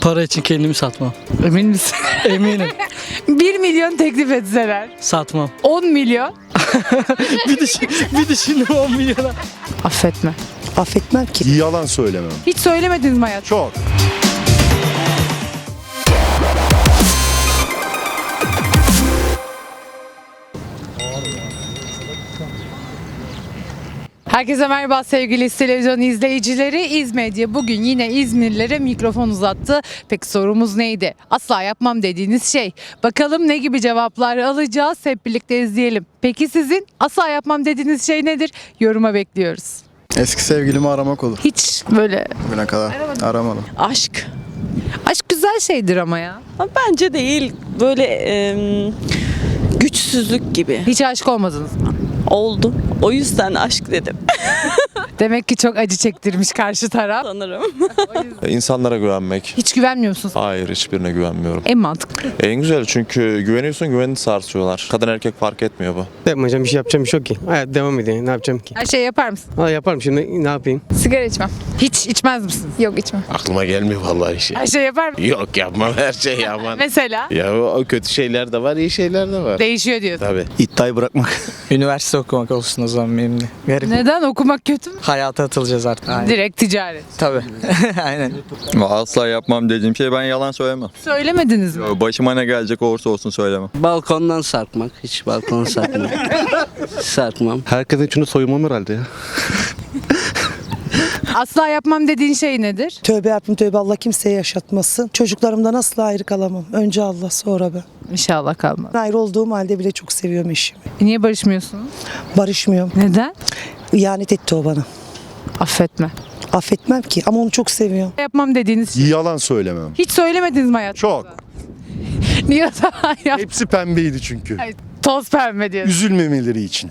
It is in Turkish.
Para için kendimi satmam. Emin misin? Eminim. 1 milyon teklif etseler. Satmam. 10 milyon. bir, düşün, bir düşündüm 10 milyona. Affetme. Affetmem ki. Yalan söylemem. Hiç söylemediniz mi hayat? Çok. Herkese merhaba sevgili televizyon izleyicileri. İzmedya bugün yine İzmirlilere mikrofon uzattı. Peki sorumuz neydi? Asla yapmam dediğiniz şey. Bakalım ne gibi cevaplar alacağız hep birlikte izleyelim. Peki sizin asla yapmam dediğiniz şey nedir? Yoruma bekliyoruz. Eski sevgilimi aramak olur. Hiç böyle Bugüne kadar aramadım. Aşk. aşk güzel şeydir ama ya. Ama Bence değil. Böyle em, güçsüzlük gibi Hiç aşık olmadınız mı? Oldu. O yüzden aşk dedim Demek ki çok acı çektirmiş karşı taraf. sanırım. İnsanlara güvenmek. Hiç güvenmiyor musunuz? Hayır hiçbirine güvenmiyorum. En mantıklı. En güzel çünkü güveniyorsun güvenini sarsıyorlar. Kadın erkek fark etmiyor bu. Yapmayacağım bir şey yapacağım bir şey yok ki. Hayat devam ediyor. Ne yapacağım ki? Her şeyi yapar mısın? Valla yaparım şimdi ne yapayım? Sigara içmem. Hiç içmez misiniz? Yok içmem. Aklıma gelmiyor vallahi işi. Her şey yapar mısın? Yok yapmam her şey yapmam. Mesela ya o kötü şeyler de var, iyi şeyler de var. değişiyor diyorsun. Tabii. İddiayı bırakmak. Üniversite okumak olsun o zaman benimle. Garip. Neden okumak kötü mü? Hayata atılacağız artık. Aynen. Direkt ticaret. Tabii. Aynen. Asla yapmam dediğim şey ben yalan söylemem. Söylemediniz mi? Başıma ne gelecek olursa olsun söylemem. Balkondan sarkmak. Hiç balkona sarkmam. sarkmam. Herkesin içini soymam herhalde ya. Asla yapmam dediğin şey nedir? Tövbe yapayım tövbe Allah kimseye yaşatmasın. Çocuklarımdan asla ayrı kalamam. Önce Allah sonra ben. İnşallah kalmaz. Ayrı olduğum halde bile çok seviyorum eşimi. Niye barışmıyorsunuz? Barışmıyorum. Neden? İhanet etti o bana. Affetme. Affetmem ki ama onu çok seviyorum. Yapmam dediğiniz şey. Yalan söylemem. Hiç söylemediniz mi hayatınızda? Çok. Niye o zaman ya? Hepsi pembeydi çünkü. Toz pembe diyorsun. Üzülmemeleri için.